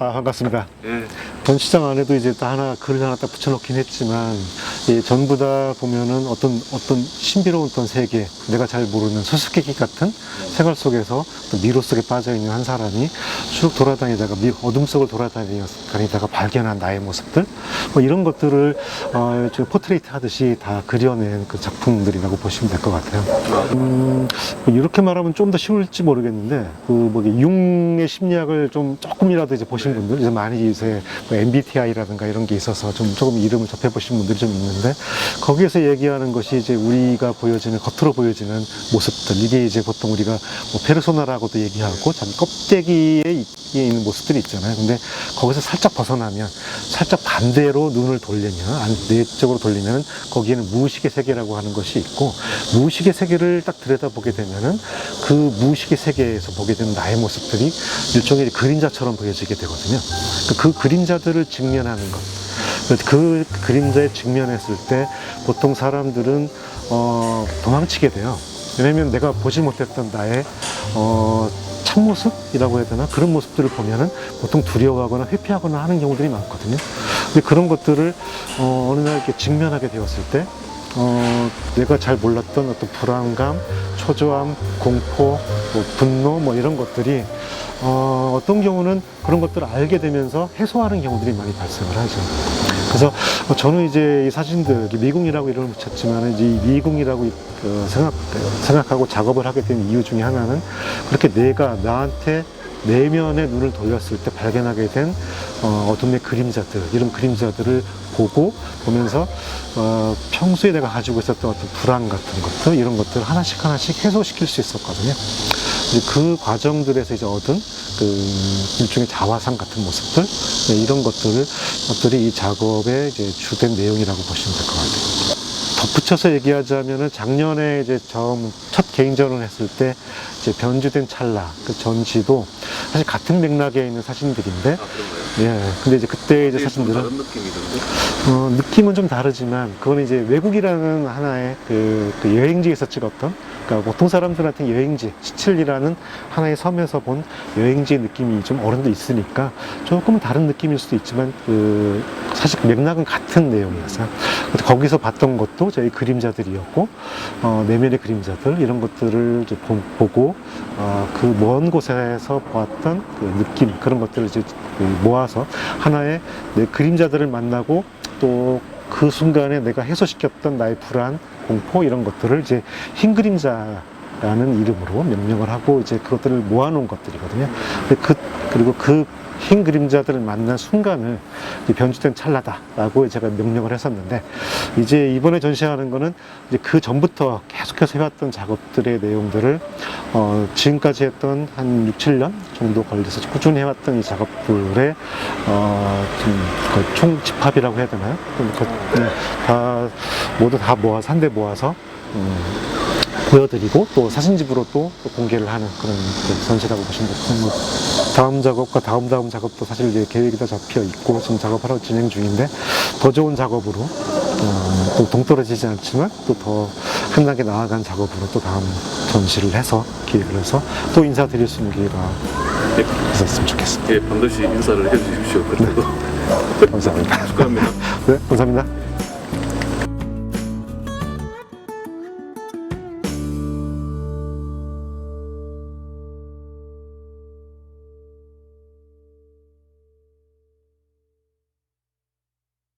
아, 반갑습니다. 예. 전 시장 안에도 이제 다 하나 글을 하나 딱 붙여놓긴 했지만 이 전부 다 보면은 어떤 어떤 신비로운 어떤 세계 내가 잘 모르는 수수께끼 같은 생활 속에서 또 미로 속에 빠져 있는 한 사람이 쭉 돌아다니다가 미- 어둠 속을 돌아다니다가 발견한 나의 모습들 뭐 이런 것들을 어, 좀 포트레이트 하듯이 다 그려낸 그 작품들이라고 보시면 될 것 같아요. 음, 뭐 이렇게 말하면 좀 더 쉬울지 모르겠는데 그뭐 융의 심리학을 좀 조금이라도 이제 보신 분들 이제 많이 요새 뭐 MBTI라든가 이런 게 있어서 좀 조금 이름을 접해 보신 분들이 좀 있는 데 거기에서 얘기하는 것이 이제 우리가 보여지는 겉으로 보여지는 모습들 이게 이제 보통 우리가 뭐 페르소나라고도 얘기하고 자기 껍데기에 이- 있는 모습들이 있잖아요. 근데 거기서 살짝 벗어나면 살짝 반대로 눈을 돌리면 안 내적으로 돌리면 거기에는 무의식의 세계라고 하는 것이 있고 무의식의 세계를 딱 들여다보게 되면은 그 무의식의 세계에서 보게 되는 나의 모습들이 일종의 그림자처럼 보여지게 되거든요. 그 그림자들을 직면하는 것. 그 그림자에 직면했을 때 보통 사람들은 어, 도망치게 돼요. 왜냐면 내가 보지 못했던 나의 어, 참모습이라고 해야 되나 그런 모습들을 보면은 보통 두려워하거나 회피하거나 하는 경우들이 많거든요. 근데 그런 것들을 어, 어느 날 이렇게 직면하게 되었을 때 어, 내가 잘 몰랐던 어떤 불안감, 초조함, 공포, 뭐 분노 뭐 이런 것들이 어, 어떤 경우는 그런 것들을 알게 되면서 해소하는 경우들이 많이 발생을 하죠. 그래서 어, 저는 이제 이 사진들, 이 미궁이라고 이름을 붙였지만 이제 이 미궁이라고 이- 그 생각, 생각하고 작업을 하게 된 이유 중에 하나는 그렇게 내가 나한테 내면의 눈을 돌렸을 때 발견하게 된 어, 어둠의 그림자들, 이런 그림자들을 보고 보면서 어, 평소에 내가 가지고 있었던 어떤 불안 같은 것들, 이런 것들을 하나씩 하나씩 해소시킬 수 있었거든요. 이제 그 과정들에서 이제 얻은 그 일종의 자화상 같은 모습들, 네, 이런 것들을, 것들이 이 작업의 이제 주된 내용이라고 보시면 될 것 같아요. 덧붙여서 얘기하자면은 작년에 이제 처음 첫 개인전을 했을 때 이제 변주된 찰나 그 전시도 사실 같은 맥락에 있는 사진들인데 아? 예 근데 이제 그때 이제 좀 사진들은? 어, 느낌은 좀 다르지만 그거는 이제 외국이라는 하나의 그, 그 여행지에서 찍었던 그러니까 보통 사람들한테 여행지 시칠리라는 하나의 섬에서 본 여행지의 느낌이 좀 어른도 있으니까 조금은 다른 느낌일 수도 있지만 그 사실 맥락은 같은 내용이었어요. 거기서 봤던 것도 저희 그림자들이었고 어, 내면의 그림자들 이런 것들을 보고 어, 그먼 곳에서 보았던 그 느낌 그런 것들을 이제 그 모아서 하나의 내 그림자들을 만나고 또 그 순간에 내가 해소시켰던 나의 불안, 공포 이런 것들을 이제 흰 그림자 라는 이름으로 명명을 하고 이제 그것들을 모아놓은 것들이거든요. 그 그리고 그 흰 그림자들을 만난 순간을 변주된 찰나다라고 제가 명명을 했었는데 이제 이번에 전시하는 거는 이제 그 전부터 계속해서 해왔던 작업들의 내용들을 어, 지금까지 했던 한 6, 7년 정도 걸려서 꾸준히 해왔던 이 작업들의 어, 좀총 집합이라고 해야 되나요? 좀 그- 네, 다 모두 다 모아서 한대 모아서 음, 보여드리고 또 사진집으로 또, 또 공개를 하는 그런 그 전시라고 보시면 됩니다. 뭐 다음 작업과 다음 다음 작업도 사실 이제 계획이 다 잡혀 있고 지금 작업하러 진행 중인데 더 좋은 작업으로 어, 또 동떨어지지 않지만 또 더 한 단계 나아간 작업으로 또 다음 전시를 해서 기획을 해서 또 인사드릴 수 있는 기회가 예, 있었으면 좋겠습니다. 예, 반드시 인사를 해주십시오. 그래도 감사합니다. 축하합니다. 네, 감사합니다.